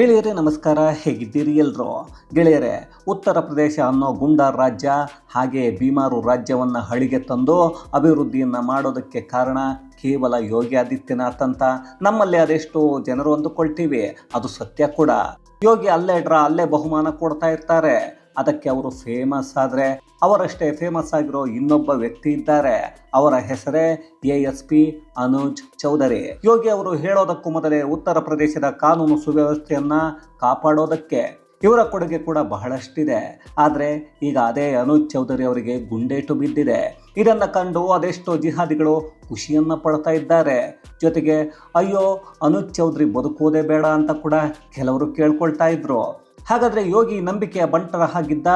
ಗೆಳೆಯರೇ, ನಮಸ್ಕಾರ. ಹೇಗಿದ್ದೀರಿ ಎಲ್ಲರು ಗೆಳೆಯರೇ, ಉತ್ತರ ಪ್ರದೇಶ ಅನ್ನೋ ಗುಂಡಾರ್ ರಾಜ್ಯ, ಹಾಗೆ ಬೀಮಾರು ರಾಜ್ಯವನ್ನು ಹಳಿಗೆ ತಂದು ಅಭಿವೃದ್ಧಿಯನ್ನು ಮಾಡೋದಕ್ಕೆ ಕಾರಣ ಕೇವಲ ಯೋಗಿ ಆದಿತ್ಯನಾಥ್ ಅಂತ. ನಮ್ಮಲ್ಲಿ ಅದೆಷ್ಟು ಜನರು ಅಂದುಕೊಳ್ತೀವಿ. ಅದು ಸತ್ಯ ಕೂಡ. ಯೋಗಿ ಅಲ್ಲೇ ಡ್ರಾ ಅಲ್ಲೇ ಬಹುಮಾನ ಕೊಡ್ತಾ ಇರ್ತಾರೆ. ಅದಕ್ಕೆ ಅವರು ಫೇಮಸ್ ಆದರೆ ಅವರಷ್ಟೇ ಫೇಮಸ್ ಆಗಿರೋ ಇನ್ನೊಬ್ಬ ವ್ಯಕ್ತಿ ಇದ್ದಾರೆ. ಅವರ ಹೆಸರೇ A S P Anuj Chaudhary. Yogi ಅವರು ಹೇಳೋದಕ್ಕೂ ಮೊದಲೇ ಉತ್ತರ ಪ್ರದೇಶದ ಕಾನೂನು ಸುವ್ಯವಸ್ಥೆಯನ್ನ ಕಾಪಾಡೋದಕ್ಕೆ ಇವರ ಕೊಡುಗೆ ಕೂಡ ಬಹಳಷ್ಟಿದೆ. ಆದರೆ ಈಗ ಅದೇ ಅನುಜ್ ಚೌಧರಿ ಅವರಿಗೆ ಗುಂಡೇಟು ಬಿದ್ದಿದೆ. ಇದನ್ನು ಕಂಡು ಅದೆಷ್ಟೋ ಜಿಹಾದಿಗಳು ಖುಷಿಯನ್ನು ಪಡ್ತಾ ಇದ್ದಾರೆ. ಜೊತೆಗೆ, ಅಯ್ಯೋ, ಅನುಜ್ ಚೌಧರಿ ಬದುಕೋದೇ ಬೇಡ ಅಂತ ಕೂಡ ಕೆಲವರು ಕೇಳ್ಕೊಳ್ತಾ ಇದ್ರು. ಹಾಗಾದರೆ ಯೋಗಿ ನಂಬಿಕೆಯ ಬಂಟರ ಹಾಗಿದ್ದ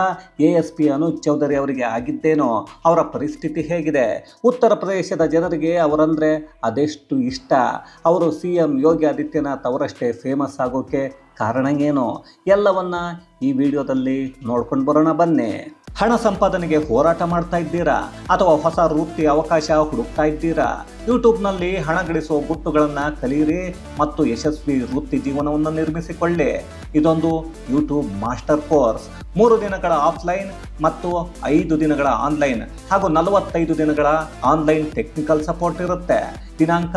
A S P Anoop Chaudhary ಅವರಿಗೆ ಆಗಿದ್ದೇನೋ, ಅವರ ಪರಿಸ್ಥಿತಿ ಹೇಗಿದೆ? ಉತ್ತರ ಪ್ರದೇಶದ ಜನರಿಗೆ ಅವರಂದರೆ ಅದೆಷ್ಟು ಇಷ್ಟ? ಅವರು ಸಿ ಎಂ ಯೋಗಿ ಆದಿತ್ಯನಾಥ್ ಅವರಷ್ಟೇ ಫೇಮಸ್ ಆಗೋಕ್ಕೆ ಕಾರಣ ಏನು? ಎಲ್ಲವನ್ನ ಈ ವಿಡಿಯೋದಲ್ಲಿ ನೋಡ್ಕೊಂಡು ಬರೋಣ ಬನ್ನಿ. ಹಣ ಸಂಪಾದನೆಗೆ ಹೋರಾಟ ಮಾಡ್ತಾ ಇದ್ದೀರಾ? ಅಥವಾ ಹೊಸ ವೃತ್ತಿ ಅವಕಾಶ ಹುಡುಕ್ತಾ ಇದ್ದೀರಾ? ಯೂಟ್ಯೂಬ್ನಲ್ಲಿ ಹಣ ಗಳಿಸುವ ಗುಟ್ಟುಗಳನ್ನು ಕಲಿಯಿರಿ ಮತ್ತು ಯಶಸ್ವಿ ವೃತ್ತಿ ಜೀವನವನ್ನು ನಿರ್ಮಿಸಿಕೊಳ್ಳಿ. ಇದೊಂದು ಯೂಟ್ಯೂಬ್ ಮಾಸ್ಟರ್ ಕೋರ್ಸ್. ಮೂರು ದಿನಗಳ ಆಫ್ಲೈನ್ ಮತ್ತು ಐದು ದಿನಗಳ ಆನ್ಲೈನ್ ಹಾಗೂ ನಲವತ್ತೈದು ದಿನಗಳ ಆನ್ಲೈನ್ ಟೆಕ್ನಿಕಲ್ ಸಪೋರ್ಟ್ ಇರುತ್ತೆ. ದಿನಾಂಕ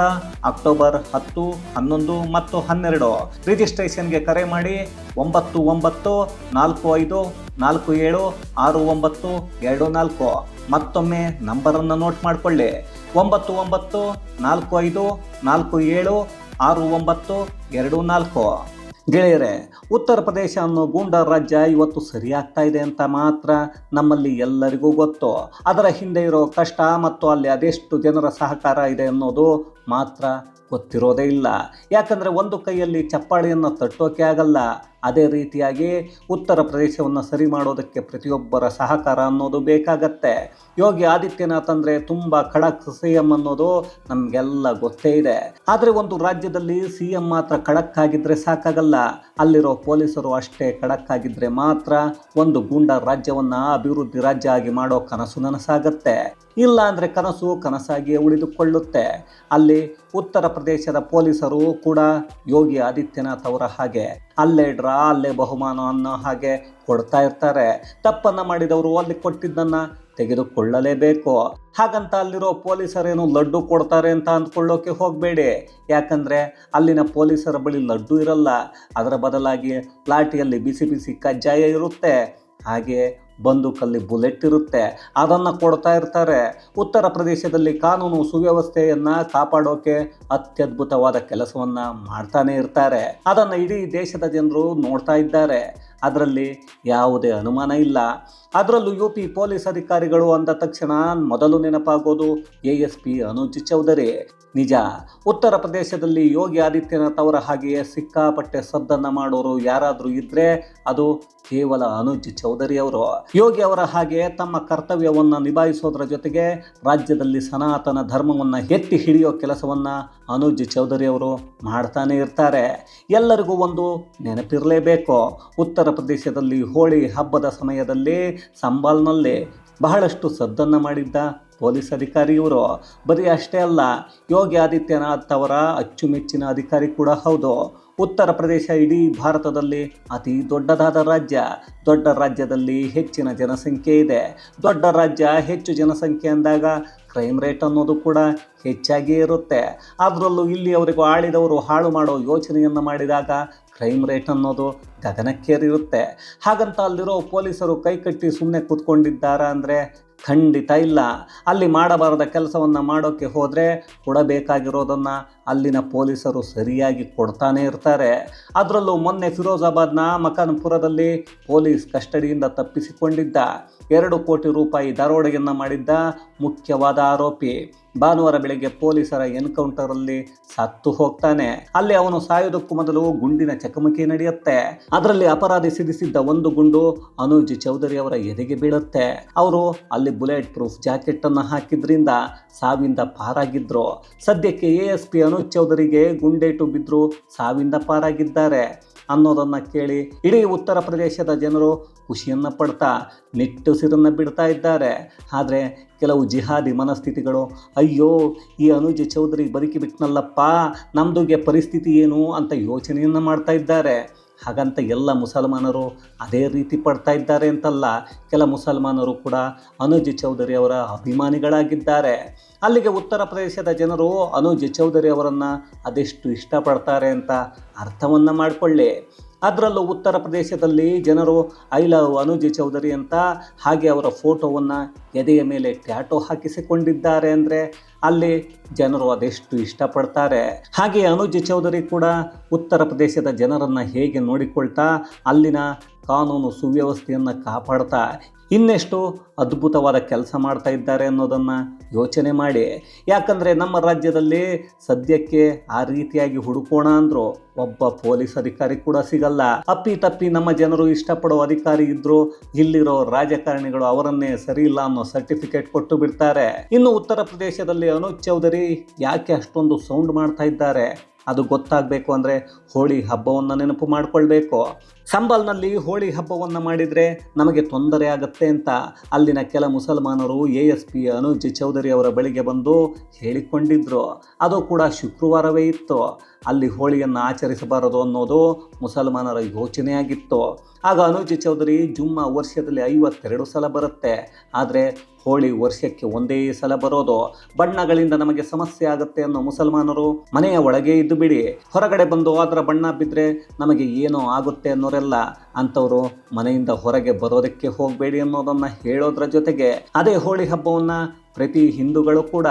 ಅಕ್ಟೋಬರ್ ಹತ್ತು, ಹನ್ನೊಂದು ಮತ್ತು ಹನ್ನೆರಡು. ರಿಜಿಸ್ಟ್ರೇಷನ್ಗೆ ಕರೆ ಮಾಡಿ ಒಂಬತ್ತು ಒಂಬತ್ತು, ನಾಲ್ಕು ಐದು, ನಾಲ್ಕು ಏಳು, ಆರು ಒಂಬತ್ತು, ಎರಡು ನಾಲ್ಕು. ಮತ್ತೊಮ್ಮೆ ನಂಬರನ್ನು ನೋಟ್ ಮಾಡಿಕೊಳ್ಳಿ. ಒಂಬತ್ತು ಒಂಬತ್ತು, ನಾಲ್ಕು ಐದು, ನಾಲ್ಕು ಏಳು, ಆರು ಒಂಬತ್ತು, ಎರಡು ನಾಲ್ಕು. ಗೆಳೆಯರೆ, ಉತ್ತರ ಪ್ರದೇಶ ಅನ್ನೋ ಗೂಂಡಾ ರಾಜ್ಯ ಇವತ್ತು ಸರಿಯಾಗ್ತಾ ಇದೆ ಅಂತ ಮಾತ್ರ ನಮ್ಮಲ್ಲಿ ಎಲ್ಲರಿಗೂ ಗೊತ್ತು. ಅದರ ಹಿಂದೆ ಇರೋ ಕಷ್ಟ ಮತ್ತು ಅಲ್ಲಿ ಅದೆಷ್ಟು ಜನರ ಸಹಕಾರ ಇದೆ ಅನ್ನೋದು ಮಾತ್ರ ಗೊತ್ತಿರೋದೇ ಇಲ್ಲ. ಯಾಕಂದರೆ ಒಂದು ಕೈಯಲ್ಲಿ ಚಪ್ಪಾಳಿಯನ್ನು ತಟ್ಟೋಕೆ ಆಗಲ್ಲ. ಅದೇ ರೀತಿಯಾಗಿ ಉತ್ತರ ಪ್ರದೇಶವನ್ನು ಸರಿ ಮಾಡೋದಕ್ಕೆ ಪ್ರತಿಯೊಬ್ಬರ ಸಹಕಾರ ಅನ್ನೋದು ಬೇಕಾಗತ್ತೆ. ಯೋಗಿ ಆದಿತ್ಯನಾಥ್ ಅಂದರೆ ತುಂಬ ಖಡಕ್ ಸಿ ಎಂ ಅನ್ನೋದು ನಮಗೆಲ್ಲ ಗೊತ್ತೇ ಇದೆ. ಆದರೆ ಒಂದು ರಾಜ್ಯದಲ್ಲಿ ಸಿ ಎಂ ಮಾತ್ರ ಖಡಕ್ ಆಗಿದ್ರೆ ಸಾಕಾಗಲ್ಲ. ಅಲ್ಲಿರೋ ಪೊಲೀಸರು ಅಷ್ಟೇ ಖಡಕ್ ಆಗಿದ್ರೆ ಮಾತ್ರ ಒಂದು ಗೂಂಡ ರಾಜ್ಯವನ್ನು ಅಭಿವೃದ್ಧಿ ರಾಜ್ಯ ಆಗಿ ಮಾಡೋ ಕನಸು ನನಸಾಗತ್ತೆ. ಇಲ್ಲ ಅಂದರೆ ಕನಸು ಕನಸಾಗಿಯೇ ಉಳಿದುಕೊಳ್ಳುತ್ತೆ. ಅಲ್ಲಿ ಉತ್ತರ ಪ್ರದೇಶದ ಪೊಲೀಸರು ಕೂಡ ಯೋಗಿ ಆದಿತ್ಯನಾಥ್ ಅವರ ಹಾಗೆ. ಅಲ್ಲೇ ಡ್ರಾ ಅಲ್ಲೇ ಬಹುಮಾನ ಅನ್ನೋ ಹಾಗೆ ಕೊಡ್ತಾ ಇರ್ತಾರೆ. ತಪ್ಪನ್ನು ಮಾಡಿದವರು ಅಲ್ಲಿ ಕೊಟ್ಟಿದ್ದನ್ನು ತೆಗೆದುಕೊಳ್ಳಲೇಬೇಕು. ಹಾಗಂತ ಅಲ್ಲಿರೋ ಪೊಲೀಸರೇನು ಲಡ್ಡು ಕೊಡ್ತಾರೆ ಅಂತ ಅಂದ್ಕೊಳ್ಳೋಕೆ ಹೋಗಬೇಡಿ. ಯಾಕಂದರೆ ಅಲ್ಲಿನ ಪೊಲೀಸರ ಬಳಿ ಲಡ್ಡು ಇರಲ್ಲ. ಅದರ ಬದಲಾಗಿ ಲಾಠಿಯಲ್ಲಿ ಬಿಸಿ ಬಿಸಿ ಕಜ್ಜಾಯ ಇರುತ್ತೆ. ಹಾಗೆ ಬಂದೂಕಲ್ಲಿ ಬುಲೆಟ್ ಇರುತ್ತೆ. ಅದನ್ನು ಕೊಡ್ತಾ ಇರ್ತಾರೆ. ಉತ್ತರ ಪ್ರದೇಶದಲ್ಲಿ ಕಾನೂನು ಸುವ್ಯವಸ್ಥೆಯನ್ನು ಕಾಪಾಡೋಕೆ ಅತ್ಯದ್ಭುತವಾದ ಕೆಲಸವನ್ನು ಮಾಡ್ತಾನೆ ಇರ್ತಾರೆ. ಅದನ್ನು ಇಡೀ ದೇಶದ ಜನರು ನೋಡ್ತಾ ಇದ್ದಾರೆ. ಅದರಲ್ಲಿ ಯಾವುದೇ ಅನುಮಾನ ಇಲ್ಲ. ಅದರಲ್ಲೂ ಯು ಪಿ ಪೊಲೀಸ್ ಅಧಿಕಾರಿಗಳು ಅಂದ ತಕ್ಷಣ ಮೊದಲು ನೆನಪಾಗೋದು A S P Anuj Chaudhary. ನಿಜ. ಉತ್ತರ ಪ್ರದೇಶದಲ್ಲಿ ಯೋಗಿ ಆದಿತ್ಯನಾಥ್ ಅವರ ಹಾಗೆಯೇ ಸಿಕ್ಕಾಪಟ್ಟೆ ಸದ್ದನ್ನು ಮಾಡೋರು ಯಾರಾದರೂ ಇದ್ದರೆ ಅದು ಕೇವಲ ಅನುಜ್ ಚೌಧರಿ ಅವರು. ಯೋಗಿ ಅವರ ಹಾಗೆ ತಮ್ಮ ಕರ್ತವ್ಯವನ್ನು ನಿಭಾಯಿಸೋದರ ಜೊತೆಗೆ ರಾಜ್ಯದಲ್ಲಿ ಸನಾತನ ಧರ್ಮವನ್ನು ಎತ್ತಿ ಹಿಡಿಯೋ ಕೆಲಸವನ್ನು ಅನುಜ್ ಚೌಧರಿ ಅವರು ಮಾಡ್ತಾನೆ ಇರ್ತಾರೆ. ಎಲ್ಲರಿಗೂ ಒಂದು ನೆನಪಿರಲೇಬೇಕು. ಉತ್ತರ ಪ್ರದೇಶದಲ್ಲಿ ಹೋಳಿ ಹಬ್ಬದ ಸಮಯದಲ್ಲಿ ಸಂಬಾಲ್ನಲ್ಲಿ ಬಹಳಷ್ಟು ಸದ್ದನ್ನು ಮಾಡಿದ್ದ ಪೊಲೀಸ್ ಅಧಿಕಾರಿ ಇವರು. ಬರೀ ಅಷ್ಟೇ ಅಲ್ಲ, ಯೋಗಿ ಆದಿತ್ಯನಾಥ್ ಅವರ ಅಚ್ಚುಮೆಚ್ಚಿನ ಅಧಿಕಾರಿ ಕೂಡ ಹೌದು. ಉತ್ತರ ಪ್ರದೇಶ ಇಡೀ ಭಾರತದಲ್ಲಿ ಅತಿ ದೊಡ್ಡದಾದ ರಾಜ್ಯ. ದೊಡ್ಡ ರಾಜ್ಯದಲ್ಲಿ ಹೆಚ್ಚಿನ ಜನಸಂಖ್ಯೆ ಇದೆ. ದೊಡ್ಡ ರಾಜ್ಯ ಹೆಚ್ಚು ಜನಸಂಖ್ಯೆ ಅಂದಾಗ ಕ್ರೈಮ್ ರೇಟ್ ಅನ್ನೋದು ಕೂಡ ಹೆಚ್ಚಾಗಿಯೇ ಇರುತ್ತೆ. ಅದರಲ್ಲೂ ಇಲ್ಲಿಯವರೆಗೂ ಆಳಿದವರು ಹಾಳು ಮಾಡೋ ಯೋಚನೆಯನ್ನು ಮಾಡಿದಾಗ ಕ್ರೈಮ್ ರೇಟ್ ಅನ್ನೋದು ಗಗನಕ್ಕೇರಿರುತ್ತೆ. ಹಾಗಂತ ಅಲ್ಲಿರೋ ಪೊಲೀಸರು ಕೈಕಟ್ಟಿ ಸುಮ್ಮನೆ ಕೂತ್ಕೊಂಡಿದ್ದಾರಾ ಅಂದರೆ ಖಂಡಿತ ಇಲ್ಲ. ಅಲ್ಲಿ ಮಾಡಬಾರದ ಕೆಲಸವನ್ನು ಮಾಡೋಕ್ಕೆ ಹೋದರೆ ಕೊಡಬೇಕಾಗಿರೋದನ್ನು ಅಲ್ಲಿನ ಪೊಲೀಸರು ಸರಿಯಾಗಿ ಕೊಡ್ತಾನೆ ಇರ್ತಾರೆ. ಅದರಲ್ಲೂ ಮೊನ್ನೆ ಫಿರೋಜಾಬಾದ್ನ ಮಕಾನ್ಪುರದಲ್ಲಿ ಪೊಲೀಸ್ ಕಸ್ಟಡಿಯಿಂದ ತಪ್ಪಿಸಿಕೊಂಡಿದ್ದ ಎರಡು ಕೋಟಿ ರೂಪಾಯಿ ದರೋಡೆಯನ್ನು ಮಾಡಿದ್ದ ಮುಖ್ಯವಾದ ಆರೋಪಿ. ಭಾನುವಾರ ಬೆಳಗ್ಗೆ ಪೊಲೀಸರ ಎನ್ಕೌಂಟರಲ್ಲಿ ಸತ್ತು ಹೋಗ್ತಾನೆ. ಅಲ್ಲಿ ಅವನು ಸಾಯೋದಕ್ಕೂ ಮೊದಲು ಗುಂಡಿನ ಚಕಮಕಿ ನಡೆಯುತ್ತೆ. ಅದರಲ್ಲಿ ಅಪರಾಧಿ ಸಿಡಿಸಿದ್ದ ಒಂದು ಗುಂಡು ಅನುಜ್ ಚೌಧರಿ ಅವರ ಎದೆಗೆ ಬೀಳುತ್ತೆ. ಅವರು ಅಲ್ಲಿ ಬುಲೆಟ್ ಪ್ರೂಫ್ ಜಾಕೆಟ್ ಅನ್ನು ಹಾಕಿದ್ರಿಂದ ಸಾವಿಂದ ಪಾರಾಗಿದ್ರು. ಸದ್ಯಕ್ಕೆ ಎ ಎಸ್ ಪಿ ಅನುಜ್ ಚೌಧರಿಗೆ ಗುಂಡೇಟು ಬಿದ್ದರು ಸಾವಿಂದ ಪಾರಾಗಿದ್ದಾರೆ. ಅನ್ನೋದನ್ನು ಕೇಳಿ ಇಡೀ ಉತ್ತರ ಪ್ರದೇಶದ ಜನರು ಖುಷಿಯನ್ನು ಪಡ್ತಾ ನಿಟ್ಟುಸಿರನ್ನು ಬಿಡ್ತಾ ಇದ್ದಾರೆ. ಆದರೆ ಕೆಲವು ಜಿಹಾದಿ ಮನಸ್ಥಿತಿಗಳು, ಅಯ್ಯೋ, ಈ ಅನುಜ್ ಚೌಧರಿ ಬದುಕಿ ಬಿಟ್ನಲ್ಲಪ್ಪ, ನಮ್ದುಗೆ ಪರಿಸ್ಥಿತಿ ಏನು? ಅಂತ ಯೋಚನೆಯನ್ನು ಮಾಡ್ತಾ ಇದ್ದಾರೆ. ಹಾಗಂತ ಎಲ್ಲ ಮುಸಲ್ಮಾನರು ಅದೇ ರೀತಿ ಪಡ್ತಾ ಇದ್ದಾರೆ ಅಂತಲ್ಲ, ಕೆಲ ಮುಸಲ್ಮಾನರು ಕೂಡ ಅನುಜ್ ಚೌಧರಿ ಅವರ ಅಭಿಮಾನಿಗಳಾಗಿದ್ದಾರೆ. ಅಲ್ಲಿಗೆ ಉತ್ತರ ಪ್ರದೇಶದ ಜನರು ಅನುಜ್ ಚೌಧರಿ ಅವರನ್ನು ಅದೆಷ್ಟು ಇಷ್ಟಪಡ್ತಾರೆ ಅಂತ ಅರ್ಥವನ್ನು ಮಾಡಿಕೊಳ್ಳಿ. ಅದರಲ್ಲೂ ಉತ್ತರ ಪ್ರದೇಶದಲ್ಲಿ ಜನರು, ಐ ಲವ್ ಅನುಜ್ ಚೌಧರಿ ಅಂತ ಹಾಗೆ ಅವರ ಫೋಟೋವನ್ನು ಎದೆಯ ಮೇಲೆ ಟ್ಯಾಟೋ ಹಾಕಿಸಿಕೊಂಡಿದ್ದಾರೆ ಅಂದರೆ ಅಲ್ಲಿ ಜನರು ಅದೆಷ್ಟು ಇಷ್ಟಪಡ್ತಾರೆ? ಹಾಗೆ ಅನುಜ್ ಚೌಧರಿ ಕೂಡ ಉತ್ತರ ಪ್ರದೇಶದ ಜನರನ್ನು ಹೇಗೆ ನೋಡಿಕೊಳ್ತಾ ಅಲ್ಲಿನ ಕಾನೂನು ಸುವ್ಯವಸ್ಥೆಯನ್ನು ಕಾಪಾಡ್ತಾ ಇನ್ನೆಷ್ಟು ಅದ್ಭುತವಾದ ಕೆಲಸ ಮಾಡ್ತಾ ಇದ್ದಾರೆ ಅನ್ನೋದನ್ನು ಯೋಚನೆ ಮಾಡಿ. ಯಾಕಂದರೆ ನಮ್ಮ ರಾಜ್ಯದಲ್ಲಿ ಸದ್ಯಕ್ಕೆ ಆ ರೀತಿಯಾಗಿ ಹುಡುಕೋಣ ಅಂದರು ಒಬ್ಬ ಪೊಲೀಸ್ ಅಧಿಕಾರಿ ಕೂಡ ಸಿಗಲ್ಲ. ಅಪ್ಪಿ ತಪ್ಪಿ ನಮ್ಮ ಜನರು ಇಷ್ಟಪಡೋ ಅಧಿಕಾರಿ ಇದ್ರು ಇಲ್ಲಿರೋ ರಾಜಕಾರಣಿಗಳು ಅವರನ್ನೇ ಸರಿ ಇಲ್ಲ ಅನ್ನೋ ಸರ್ಟಿಫಿಕೇಟ್ ಕೊಟ್ಟು ಬಿಡ್ತಾರೆ. ಇನ್ನು ಉತ್ತರ ಪ್ರದೇಶದಲ್ಲಿ ಅನೂಪ್ ಚೌಧರಿ ಯಾಕೆ ಅಷ್ಟೊಂದು ಸೌಂಡ್ ಮಾಡ್ತಾ ಇದ್ದಾರೆ? ಅದು ಗೊತ್ತಾಗಬೇಕು ಅಂದರೆ ಹೋಳಿ ಹಬ್ಬವನ್ನು ನೆನಪು ಮಾಡಿಕೊಳ್ಬೇಕು. ಸಂಬಲ್ನಲ್ಲಿ ಹೋಳಿ ಹಬ್ಬವನ್ನು ಮಾಡಿದರೆ ನಮಗೆ ತೊಂದರೆ ಆಗುತ್ತೆ ಅಂತ ಅಲ್ಲಿನ ಕೆಲ ಮುಸಲ್ಮಾನರು A S P Anuj Chaudhary ಅವರ ಬಳಿಗೆ ಬಂದು ಹೇಳಿಕೊಂಡಿದ್ದರು ಅದು ಕೂಡ ಶುಕ್ರವಾರವೇ ಇತ್ತು. ಅಲ್ಲಿ ಹೋಳಿಯನ್ನು ಆಚರಿಸಬಾರದು ಅನ್ನೋದು ಮುಸಲ್ಮಾನರ ಯೋಚನೆಯಾಗಿತ್ತು. ಆಗ ಅನುಜ್ ಚೌಧರಿ ಜುಮ್ಮ ವರ್ಷದಲ್ಲಿ ಐವತ್ತೆರಡು ಸಲ ಬರುತ್ತೆ. ಆದರೆ ಹೋಳಿ ವರ್ಷಕ್ಕೆ ಒಂದೇ ಸಲ ಬರೋದು ಬಣ್ಣಗಳಿಂದ ನಮಗೆ ಸಮಸ್ಯೆ ಆಗುತ್ತೆ ಅನ್ನೋ ಮುಸಲ್ಮಾನರು ಮನೆಯ ಒಳಗೆ ಇದ್ದು ಬಿಡಿ. ಹೊರಗಡೆ ಬಂದು ಅದರ ಬಣ್ಣ ಬಿದ್ದರೆ ನಮಗೆ ಏನೋ ಆಗುತ್ತೆ ಅನ್ನೋರೆಲ್ಲ ಅಂಥವರು ಮನೆಯಿಂದ ಹೊರಗೆ ಬರೋದಕ್ಕೆ ಹೋಗಬೇಡಿ ಅನ್ನೋದನ್ನು ಹೇಳೋದ್ರ ಜೊತೆಗೆ ಅದೇ ಹೋಳಿ ಹಬ್ಬವನ್ನು ಪ್ರತಿ ಹಿಂದೂಗಳು ಕೂಡ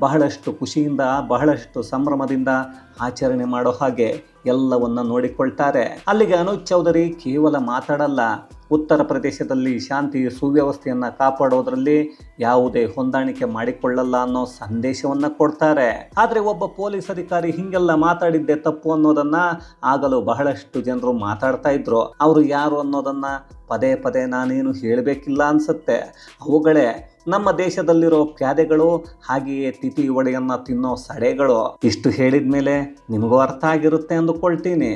ಬಹಳಷ್ಟು ಖುಷಿಯಿಂದ, ಬಹಳಷ್ಟು ಸಂಭ್ರಮದಿಂದ ಆಚರಣೆ ಮಾಡೋ ಹಾಗೆ ಎಲ್ಲವನ್ನ ನೋಡಿಕೊಳ್ತಾರೆ. ಅಲ್ಲಿಗೆ ಅನುಜ್ ಚೌಧರಿ ಕೇವಲ ಮಾತಾಡಲ್ಲ, ಉತ್ತರ ಪ್ರದೇಶದಲ್ಲಿ ಶಾಂತಿ ಸುವ್ಯವಸ್ಥೆಯನ್ನು ಕಾಪಾಡೋದ್ರಲ್ಲಿ ಯಾವುದೇ ಹೊಂದಾಣಿಕೆ ಮಾಡಿಕೊಳ್ಳಲ್ಲ ಅನ್ನೋ ಸಂದೇಶವನ್ನು ಕೊಡ್ತಾರೆ. ಆದರೆ ಒಬ್ಬ ಪೊಲೀಸ್ ಅಧಿಕಾರಿ ಹಿಂಗೆಲ್ಲ ಮಾತಾಡಿದ್ದೆ ತಪ್ಪು ಅನ್ನೋದನ್ನ ಆಗಲು ಬಹಳಷ್ಟು ಜನರು ಮಾತಾಡ್ತಾ ಇದ್ರು. ಅವರು ಯಾರು ಅನ್ನೋದನ್ನ ಪದೇ ಪದೇ ನಾನೇನು ಹೇಳಬೇಕಿಲ್ಲ ಅನಿಸುತ್ತೆ. ಅವುಗಳೇ ನಮ್ಮ ದೇಶದಲ್ಲಿರೋ ಪ್ಯಾದೆಗಳು, ಹಾಗೆಯೇ ತಿಥಿ ಒಡೆಯನ್ನು ತಿನ್ನೋ ಸಡೆಗಳು. ಇಷ್ಟು ಹೇಳಿದ ಮೇಲೆ ನಿಮಗೂ ಅರ್ಥ ಆಗಿರುತ್ತೆ ಅಂದುಕೊಳ್ತೀನಿ.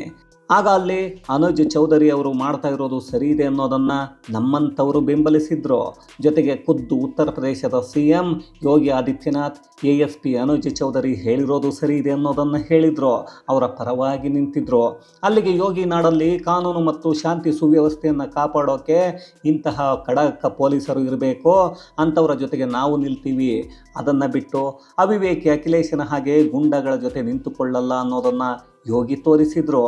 ಆಗ ಅಲ್ಲಿ ಅನುಜ್ ಚೌಧರಿ ಅವರು ಮಾಡ್ತಾ ಇರೋದು ಸರಿ ಇದೆ ಅನ್ನೋದನ್ನು ನಮ್ಮಂಥವರು ಬೆಂಬಲಿಸಿದ್ರು. ಜೊತೆಗೆ ಖುದ್ದು ಉತ್ತರ ಪ್ರದೇಶದ C M Yogi Adityanath, A S P Anuj Chaudhary ಹೇಳಿರೋದು ಸರಿ ಇದೆ ಅನ್ನೋದನ್ನು ಹೇಳಿದ್ರು. ಅವರ ಪರವಾಗಿ ನಿಂತಿದ್ರು. ಅಲ್ಲಿಗೆ ಯೋಗಿ ನಾಡಲ್ಲಿ ಕಾನೂನು ಮತ್ತು ಶಾಂತಿ ಸುವ್ಯವಸ್ಥೆಯನ್ನು ಕಾಪಾಡೋಕೆ ಇಂತಹ ಖಡಕ್ ಪೊಲೀಸರು ಇರಬೇಕು ಅಂಥವರ ಜೊತೆಗೆ ನಾವು ನಿಲ್ತೀವಿ. ಅದನ್ನು ಬಿಟ್ಟು ಅವಿವೇಕಿ ಅಖಿಲೇಶನ ಹಾಗೆ ಗುಂಡಗಳ ಜೊತೆ ನಿಂತುಕೊಳ್ಳಲ್ಲ ಅನ್ನೋದನ್ನು ಯೋಗಿ ತೋರಿಸಿದ್ರು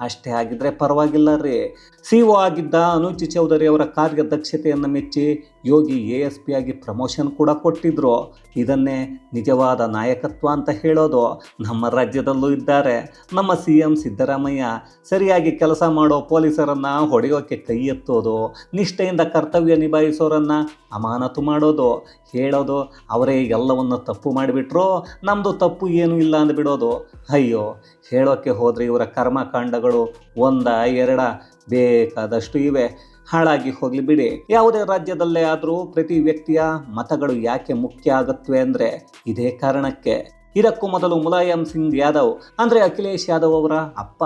ಅಷ್ಟೇ ಆಗಿದ್ರೆ ಪರವಾಗಿಲ್ಲ ರೀ. ಸಿ ಒ ಆಗಿದ್ದ ಅನುಚಿ ಚೌಧರಿ ಅವರ ಕಾರ್ಯದಕ್ಷತೆಯನ್ನು ಮೆಚ್ಚಿ ಯೋಗಿ ಎ ಎಸ್ ಪಿ ಆಗಿ ಪ್ರಮೋಷನ್ ಕೂಡ ಕೊಟ್ಟಿದ್ರು. ಇದನ್ನೇ ನಿಜವಾದ ನಾಯಕತ್ವ ಅಂತ ಹೇಳೋದು ನಮ್ಮ ರಾಜ್ಯದಲ್ಲೂ ಇದ್ದಾರೆ. ನಮ್ಮ ಸಿ ಎಂ ಸಿದ್ದರಾಮಯ್ಯ ಸರಿಯಾಗಿ ಕೆಲಸ ಮಾಡೋ ಪೊಲೀಸರನ್ನು ಹೊಡೆಯೋಕ್ಕೆ ಕೈ ಎತ್ತೋದು, ನಿಷ್ಠೆಯಿಂದ ಕರ್ತವ್ಯ ನಿಭಾಯಿಸೋರನ್ನು ಅಮಾನತು ಮಾಡೋದು, ಹೇಳೋದು, ಅವರೇ ಎಲ್ಲವನ್ನು ತಪ್ಪು ಮಾಡಿಬಿಟ್ರು ನಮ್ಮದು ತಪ್ಪು ಏನೂ ಇಲ್ಲ ಅಂದ್ಬಿಡೋದು. ಅಯ್ಯೋ ಹೇಳೋಕ್ಕೆ ಹೋದರೆ ಇವರ ಕರ್ಮಕಾಂಡಗಳು ಒಂದ ಎರಡ ಬೇಕಾದಷ್ಟು ಇವೆ. ಹಾಳಾಗಿ ಹೋಗಲಿ ಬಿಡಿ. ಯಾವುದೇ ರಾಜ್ಯದಲ್ಲೇ ಆದರೂ ಪ್ರತಿ ವ್ಯಕ್ತಿಯ ಮತಗಳು ಯಾಕೆ ಮುಖ್ಯ ಆಗತ್ವೆ ಅಂದ್ರೆ ಇದೇ ಕಾರಣಕ್ಕೆ. ಇದಕ್ಕೂ ಮೊದಲು ಮುಲಾಯಂ ಸಿಂಗ್ ಯಾದವ್, ಅಂದರೆ ಅಖಿಲೇಶ್ ಯಾದವ್ ಅವರ ಅಪ್ಪ,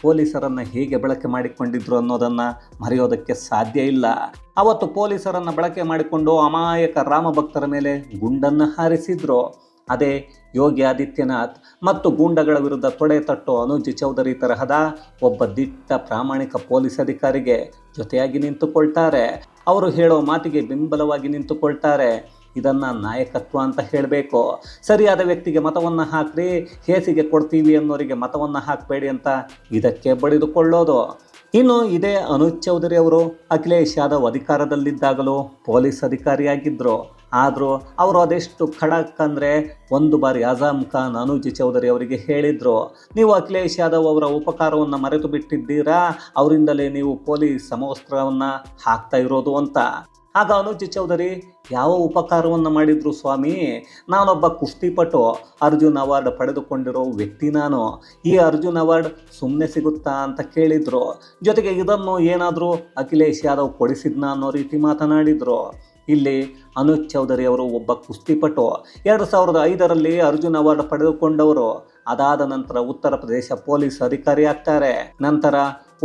ಪೊಲೀಸರನ್ನು ಹೇಗೆ ಬಳಕೆ ಮಾಡಿಕೊಂಡಿದ್ರು ಅನ್ನೋದನ್ನು ಮರೆಯೋದಕ್ಕೆ ಸಾಧ್ಯ ಇಲ್ಲ. ಅವತ್ತು ಪೊಲೀಸರನ್ನು ಬಳಕೆ ಮಾಡಿಕೊಂಡು ಅಮಾಯಕ ರಾಮ ಭಕ್ತರ ಮೇಲೆ ಗುಂಡನ್ನು ಹಾರಿಸಿದ್ರು. ಅದೇ ಯೋಗಿ ಆದಿತ್ಯನಾಥ್ ಮತ್ತು ಗೂಂಡಗಳ ವಿರುದ್ಧ ತೊಡೆ ತಟ್ಟೋ ಅನುಜ್ ಚೌಧರಿ ತರಹದ ಒಬ್ಬ ದಿಟ್ಟ ಪ್ರಾಮಾಣಿಕ ಪೊಲೀಸ್ ಅಧಿಕಾರಿಗೆ ಜೊತೆಯಾಗಿ ನಿಂತುಕೊಳ್ತಾರೆ. ಅವರು ಹೇಳೋ ಮಾತಿಗೆ ಬೆಂಬಲವಾಗಿ ನಿಂತುಕೊಳ್ತಾರೆ. ಇದನ್ನ ನಾಯಕತ್ವ ಅಂತ ಹೇಳಬೇಕು. ಸರಿಯಾದ ವ್ಯಕ್ತಿಗೆ ಮತವನ್ನು ಹಾಕ್ರಿ, ಹೇಸಿಗೆ ಕೊಡ್ತೀವಿ ಅನ್ನೋರಿಗೆ ಮತವನ್ನು ಹಾಕಬೇಡಿ ಅಂತ ಇದಕ್ಕೆ ಬಡಿದುಕೊಳ್ಳೋದು. ಇನ್ನು ಇದೇ ಅನುಜ್ ಚೌಧರಿ ಅವರು ಅಖಿಲೇಶ್ ಯಾದವ್ ಅಧಿಕಾರದಲ್ಲಿದ್ದಾಗಲೂ ಪೊಲೀಸ್ ಅಧಿಕಾರಿಯಾಗಿದ್ದರು ಆದರೂ ಅವರು ಅದೆಷ್ಟು ಖಡಕ್ ಅಂದರೆ ಒಂದು ಬಾರಿ ಅಜಾಮ್ ಖಾನ್ ಅನುಜಿ ಚೌಧರಿ ಅವರಿಗೆ ಹೇಳಿದರು, ನೀವು ಅಖಿಲೇಶ್ ಯಾದವ್ ಅವರ ಉಪಕಾರವನ್ನು ಮರೆತು ಬಿಟ್ಟಿದ್ದೀರಾ? ಅವರಿಂದಲೇ ನೀವು ಪೊಲೀಸ್ ಸಮವಸ್ತ್ರವನ್ನು ಹಾಕ್ತಾ ಇರೋದು ಅಂತ. ಆಗ ಅನುಜ್ ಚೌಧರಿ, ಯಾವ ಉಪಕಾರವನ್ನು ಮಾಡಿದ್ರು ಸ್ವಾಮಿ? ನಾನೊಬ್ಬ ಕುಸ್ತಿಪಟು, ಅರ್ಜುನ್ ಅವಾರ್ಡ್ ಪಡೆದುಕೊಂಡಿರೋ ವ್ಯಕ್ತಿ ನಾನು. ಈ ಅರ್ಜುನ್ ಅವಾರ್ಡ್ ಸುಮ್ಮನೆ ಸಿಗುತ್ತಾ ಅಂತ ಕೇಳಿದ್ರು. ಜೊತೆಗೆ ಇದನ್ನು ಏನಾದರೂ ಅಖಿಲೇಶ್ ಯಾದವ್ ಕೊಡಿಸಿದ್ನ ಅನ್ನೋ ರೀತಿ ಮಾತನಾಡಿದರು. ಇಲ್ಲಿ ಅನುಜ್ ಚೌಧರಿ ಅವರು ಒಬ್ಬ ಕುಸ್ತಿಪಟು. ಎರಡು ಸಾವಿರದ ಐದರಲ್ಲಿ ಅರ್ಜುನ್ ಅವಾರ್ಡ್ ಪಡೆದುಕೊಂಡವರು. ಅದಾದ ನಂತರ ಉತ್ತರ ಪ್ರದೇಶ ಪೊಲೀಸ್ ಅಧಿಕಾರಿ ಆಗ್ತಾರೆ. ನಂತರ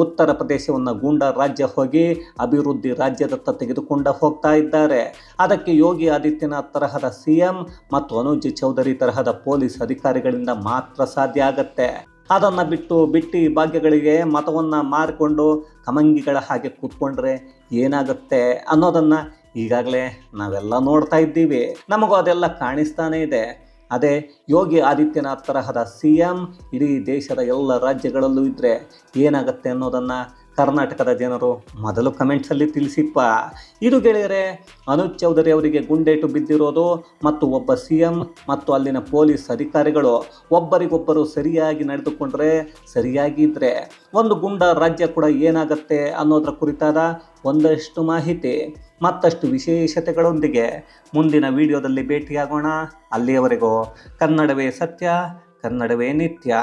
ಉತ್ತರ ಪ್ರದೇಶವನ್ನು ಗೂಂಡಾ ರಾಜ್ಯ ಹೋಗಿ ಅಭಿವೃದ್ಧಿ ರಾಜ್ಯದತ್ತ ತೆಗೆದುಕೊಂಡು ಹೋಗ್ತಾ ಇದ್ದಾರೆ. ಅದಕ್ಕೆ ಯೋಗಿ ಆದಿತ್ಯನಾಥ್ ತರಹದ ಸಿ ಎಂ ಮತ್ತು ಅನುಜ್ ಚೌಧರಿ ತರಹದ ಪೊಲೀಸ್ ಅಧಿಕಾರಿಗಳಿಂದ ಮಾತ್ರ ಸಾಧ್ಯ ಆಗತ್ತೆ. ಅದನ್ನು ಬಿಟ್ಟು ಬಿಟ್ಟಿ ಭಾಗ್ಯಗಳಿಗೆ ಮತವನ್ನು ಮಾರಿಕೊಂಡು ಕಮಂಗಿಗಳ ಹಾಗೆ ಕೂತ್ಕೊಂಡ್ರೆ ಏನಾಗುತ್ತೆ ಅನ್ನೋದನ್ನು ಈಗಾಗಲೇ ನಾವೆಲ್ಲ ನೋಡ್ತಾ ಇದ್ದೀವಿ. ನಮಗೂ ಅದೆಲ್ಲ ಕಾಣಿಸ್ತಾನೇ ಇದೆ. ಅದೇ ಯೋಗಿ ಆದಿತ್ಯನಾಥ್ ತರಹದ ಸಿ ಎಂ ಇಡೀ ದೇಶದ ಎಲ್ಲ ರಾಜ್ಯಗಳಲ್ಲೂ ಇದ್ದರೆ ಏನಾಗುತ್ತೆ ಅನ್ನೋದನ್ನು ಕರ್ನಾಟಕದ ಜನರು ಮೊದಲು ಕಮೆಂಟ್ಸಲ್ಲಿ ತಿಳಿಸಿಪ್ಪ ಇದು ಗೆಳೆಯರೆ ಅನುಜ್ ಚೌಧರಿ ಅವರಿಗೆ ಗುಂಡೇಟು ಬಿದ್ದಿರೋದು ಮತ್ತು ಒಬ್ಬ ಸಿ ಎಂ ಮತ್ತು ಅಲ್ಲಿನ ಪೊಲೀಸ್ ಅಧಿಕಾರಿಗಳು ಒಬ್ಬರಿಗೊಬ್ಬರು ಸರಿಯಾಗಿ ನಡೆದುಕೊಂಡ್ರೆ ಸರಿಯಾಗಿದ್ದರೆ ಒಂದು ಗುಂಡ ರಾಜ್ಯ ಕೂಡ ಏನಾಗುತ್ತೆ ಅನ್ನೋದರ ಕುರಿತಾದ ಒಂದಷ್ಟು ಮಾಹಿತಿ, ಮತ್ತಷ್ಟು ವಿಶೇಷತೆಗಳೊಂದಿಗೆ ಮುಂದಿನ ವಿಡಿಯೋದಲ್ಲಿ ಭೇಟಿಯಾಗೋಣ. ಅಲ್ಲಿಯವರೆಗೂ ಕನ್ನಡವೇ ಸತ್ಯ, ಕನ್ನಡವೇ ನಿತ್ಯ.